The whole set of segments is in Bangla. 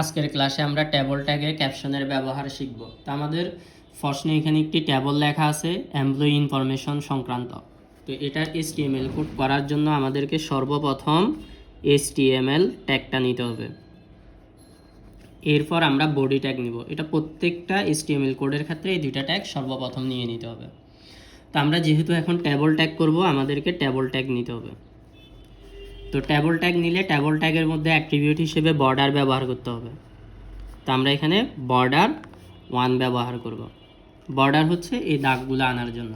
আজকের ক্লাসে আমরা ট্যাবল ট্যাগে ক্যাপশনের ব্যবহার শিখব। তো আমাদের প্রশ্নে এখানে একটি ট্যাবল লেখা আছে এমপ্লয়ি ইনফরমেশন সংক্রান্ত। তো এটার এসটিএমএল কোড করার জন্য আমাদেরকে সর্বপ্রথম এসটিএমএল ট্যাগটা নিতে হবে। এরপর আমরা বডি ট্যাগ নিব। এটা প্রত্যেকটা এসটিএমএল কোডের ক্ষেত্রে এই দুইটা ট্যাগ সর্বপ্রথম নিয়ে নিতে হবে। তো আমরা যেহেতু এখন ট্যাবল ট্যাগ করব, আমাদেরকে ট্যাবল ট্যাগ নিতে হবে। তো ট্যাবল ট্যাগ নিলে ট্যাবল ট্যাগের মধ্যে অ্যাট্রিবিউট হিসেবে বর্ডার ব্যবহার করতে হবে। তো আমরা এখানে বর্ডার ওয়ান ব্যবহার করব। বর্ডার হচ্ছে এই দাগগুলো আনার জন্য।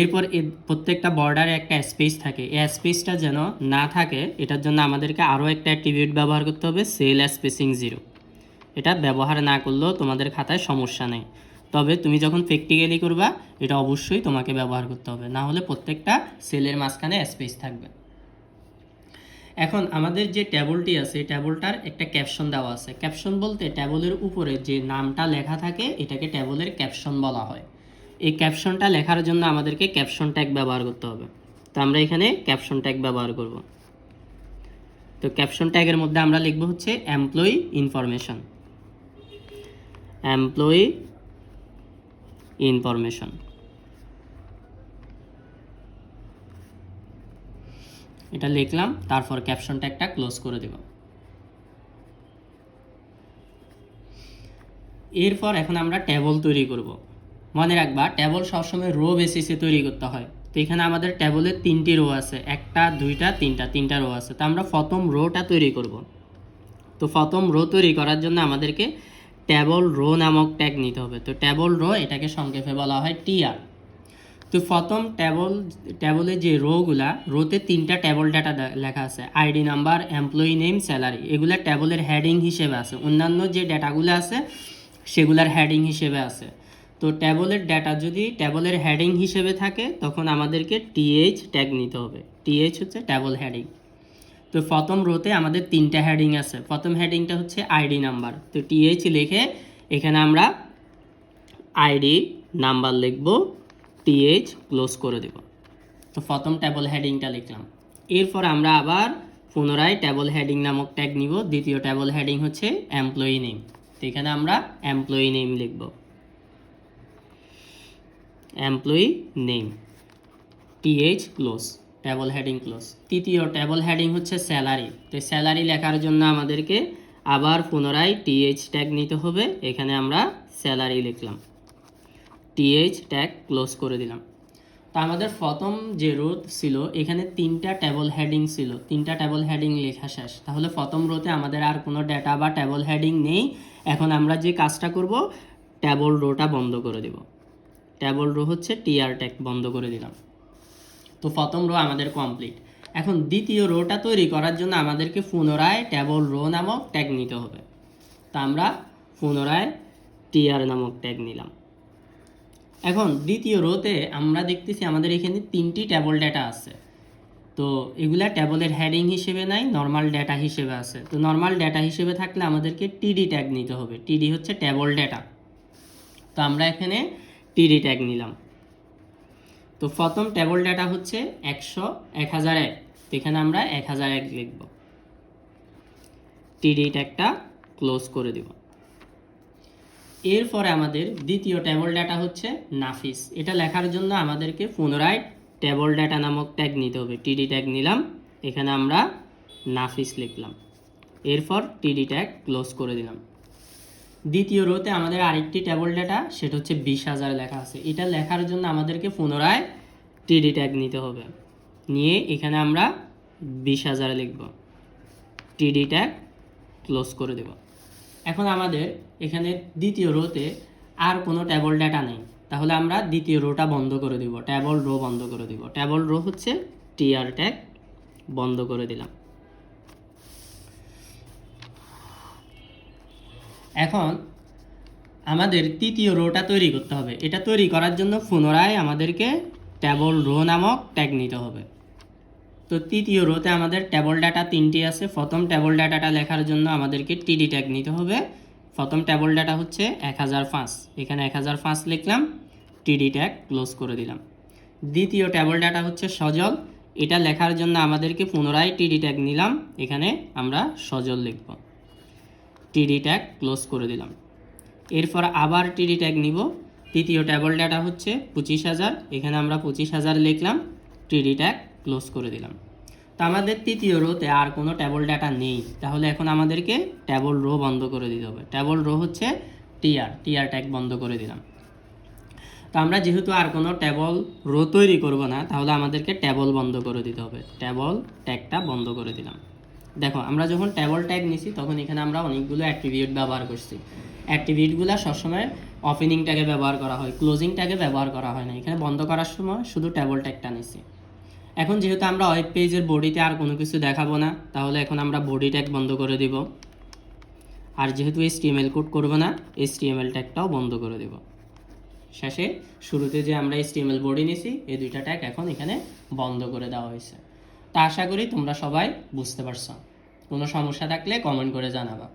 এরপর এই প্রত্যেকটা বর্ডারে একটা স্পেস থাকে। এই স্পেসটা যেন না থাকে, এটার জন্য আমাদেরকে আরও একটা অ্যাট্রিবিউট ব্যবহার করতে হবে সেল স্পেসিং জিরো এটা ব্যবহার না করলেও তোমাদের খাতায় সমস্যা নেই। তবে তুমি যখন প্র্যাকটিক্যালি করবা, এটা অবশ্যই তোমাকে ব্যবহার করতে হবে। না হলে প্রত্যেকটা সেলের মাঝখানে স্পেস থাকবে। এখন আমাদের যে ট্যাবলটি আছে ট্যাবলটার একটা ক্যাপশন দেওয়া আছে। ক্যাপশন বলতে ট্যাবলের উপরে যে নামটা লেখা থাকে, এটাকে ট্যাবলের ক্যাপশন বলা হয়। এই ক্যাপশনটা লেখার জন্য আমাদেরকে ক্যাপশন ট্যাগ ব্যবহার করতে হবে। তো আমরা এখানে ক্যাপশন ট্যাগ ব্যবহার করব। তো ক্যাপশন ট্যাগের মধ্যে আমরা লিখব হচ্ছে এমপ্লয়ি ইনফরমেশন এমপ্লয়ি ইনফরমেশন এটা লিখলাম, তারপর ক্যাপশন ট্যাগটা ক্লোজ করে দেব। এরপর এখন আমরা ট্যাবল তৈরি করব। মনে রাখবা ট্যাবল সবসময় রো বেসিসে তৈরি করতে হয়। তো এখানে আমাদের ট্যাবলের তিনটি রো আছে, একটা, দুইটা, তিনটা তিনটা রো আছে। তো আমরা প্রথম রোটা তৈরি করব। তো প্রথম রো তৈরি করার জন্য আমাদেরকে ট্যাবল রো নামক ট্যাগ নিতে হবে। তো ট্যাবল রো এটাকে সংক্ষেপে বলা হয় টিআর তো প্রথম ট্যাবল ট্যাবলে যে রোগুলা রোতে তিনটা ট্যাবল ডাটা লেখা আছে। ID number employee name salary এগুলা ট্যাবলের হেডিং হিসেবে আছে। অন্যান্য যে ডেটাগুলো আছে, সেগুলার হেডিং হিসেবে আছে। তো ট্যাবলের ডাটা যদি ট্যাবলের হেডিং হিসেবে থাকে, তখন আমাদেরকে টিএইচ ট্যাগ নিতে হবে। টিএইচ হচ্ছে ট্যাবল হেডিং তো প্রথম রোতে আমাদের তিনটা হেডিং আছে। প্রথম হেডিংটা হচ্ছে আইডি নাম্বার তো টিএইচ লিখে এখানে আমরা আইডি নাম্বার লিখব। টিএইচ ক্লোজ করে দেব। তো প্রথম ট্যাবল হেডিংটা লিখলাম। এরপর আমরা আবার পুনরায় ট্যাবল হেডিং নামক ট্যাগ নিব। দ্বিতীয় ট্যাবল হেডিং হচ্ছে এমপ্লয়ি নেম তো এখানে আমরা এমপ্লয়ি নেম লিখব। Employee name TH close table heading close তৃতীয় ট্যাবল হেডিং হচ্ছে স্যালারি তো স্যালারি লেখার জন্য আমাদেরকে আবার পুনরায় টিএইচ ট্যাগ নিতে হবে। এখানে আমরা স্যালারি লিখলাম। টিএইচ ট্যাগ ক্লোজ করে দিলাম। তো আমাদের প্রথম যে রোদ ছিল, এখানে তিনটা ট্যাবল হেডিং ছিল। তিনটা ট্যাবল হেডিং লেখা শেষ। তাহলে প্রথম রোতে আমাদের আর কোনো ডেটা বা ট্যাবল হেডিং নেই। এখন আমরা যে কাজটা করব ট্যাবল রোটা বন্ধ করে দেব। ট্যাবল রো হচ্ছে টিআর ট্যাগ বন্ধ করে দিলাম। তো প্রথম রো আমাদের কমপ্লিট এখন দ্বিতীয় রোটা তৈরি করার জন্য আমাদেরকে পুনরায় ট্যাবল রো নামক ট্যাগ নিতে হবে। তা আমরা পুনরায় টিআর নামক ট্যাগ নিলাম। এখন দ্বিতীয় রোতে আমরা দেখতেছি আমাদের এখানে তিনটি ট্যাবল ডেটা আছে। তো এগুলা ট্যাবলের হেডিং হিসেবে নাই নর্মাল ডেটা হিসেবে আছে। তো নর্মাল ডেটা হিসেবে থাকলে আমাদেরকে টিডি ট্যাগ নিতে হবে। টিডি হচ্ছে ট্যাবল ডেটা তো আমরা এখানে টিডি ট্যাগ নিলাম। তো প্রথম ট্যাবল ডেটা হচ্ছে একশো, এক হাজার এক। তো এখানে আমরা এক হাজার এক লিখব। টিডি ট্যাগটা ক্লোজ করে দেব। এরপরে আমাদের দ্বিতীয় ট্যাবল ডাটা হচ্ছে নাফিস। এটা লেখার জন্য আমাদেরকে পুনরায় ট্যাবল ডাটা নামক ট্যাগ নিতে হবে। টিডি ট্যাগ নিলাম, এখানে আমরা নাফিস লিখলাম। এরপর টিডি ট্যাগ ক্লোজ করে দিলাম। দ্বিতীয় রোতে আমাদের আরেকটি ট্যাবল ডাটা সেটা হচ্ছে বিশ হাজার লেখা আছে। এটা লেখার জন্য আমাদেরকে পুনরায় টিডি ট্যাগ নিতে হবে। নিয়ে এখানে আমরা বিশ হাজার লিখব। টিডি ট্যাগ ক্লোজ করে দেব। এখন আমাদের এখানে দ্বিতীয় রোতে আর কোনো ট্যাবল ডাটা নেই। তাহলে আমরা দ্বিতীয় রোটা বন্ধ করে দিব ট্যাবল রো বন্ধ করে দিব। ট্যাবল রো হচ্ছে টিআর ট্যাগ বন্ধ করে দিলাম। এখন আমাদের তৃতীয় রোটা তৈরি করতে হবে। এটা তৈরি করার জন্য পুনরায় আমাদেরকে ট্যাবল রো নামক ট্যাগ নিতে হবে। তো তৃতীয় রোতে আমাদের ট্যাবল ডাটা তিনটি আছে। প্রথম ট্যাবল ডাটাটা লেখার জন্য আমাদেরকে টিডি ট্যাগ নিতে হবে। প্রথম ট্যাবল ডাটা হচ্ছে এক হাজার পাঁচ। এখানে এক হাজার পাঁচ লিখলাম টিডি ট্যাগ ক্লোজ করে দিলাম। দ্বিতীয় ট্যাবল ডাটা হচ্ছে সজল। এটা লেখার জন্য আমাদেরকে পুনরায় টিডি ট্যাগ নিলাম। এখানে আমরা সজল লিখব। টিডি ট্যাগ ক্লোজ করে দিলাম। এরপর আবার টিডি ট্যাগ নিব। তৃতীয় ট্যাবল ডাটা হচ্ছে পঁচিশ হাজার। এখানে আমরা পঁচিশ হাজার লিখলাম টিডি ট্যাগ ক্লোজ করে দিলাম। তো আমাদের তৃতীয় রোতে আর কোনো ট্যাবল ডাটা নেই। তাহলে এখন আমাদেরকে ট্যাবল রো বন্ধ করে দিতে হবে। ট্যাবল রো হচ্ছে টিআর টিআর ট্যাগ বন্ধ করে দিলাম। তো আমরা যেহেতু আর কোনো ট্যাবল রো তৈরি করব না, তাহলে আমাদেরকে ট্যাবল বন্ধ করে দিতে হবে। ট্যাবল ট্যাগটা বন্ধ করে দিলাম। দেখো, আমরা যখন ট্যাবল ট্যাগ নিছি, তখন এখানে আমরা অনেকগুলো অ্যাট্রিবিউট ব্যবহার করছি। অ্যাট্রিবিউটগুলো সবসময় ওপেনিং ট্যাগে ব্যবহার করা হয় ক্লোজিং ট্যাগে ব্যবহার করা হয় না। এখানে বন্ধ করার সময় শুধু ট্যাবল ট্যাগটা নিছি। এখন যেহেতু আমরা ওয়েব পেজের বডিতে আর কোনো কিছু দেখাবো না, তাহলে এখন আমরা বডি ট্যাগ বন্ধ করে দিব। আর যেহেতু এস এইচটিএমএল কোড করব না এস এইচটিএমএল ট্যাগটাও বন্ধ করে দেব। শেষে শুরুতে যে আমরা এস এইচটিএমএল বডি নিছি, এই দুইটা ট্যাগ এখন এখানে বন্ধ করে দেওয়া হয়েছে। তা আশা করি তোমরা সবাই বুঝতে পারছ। কোনো সমস্যা থাকলে কমেন্ট করে জানাবা।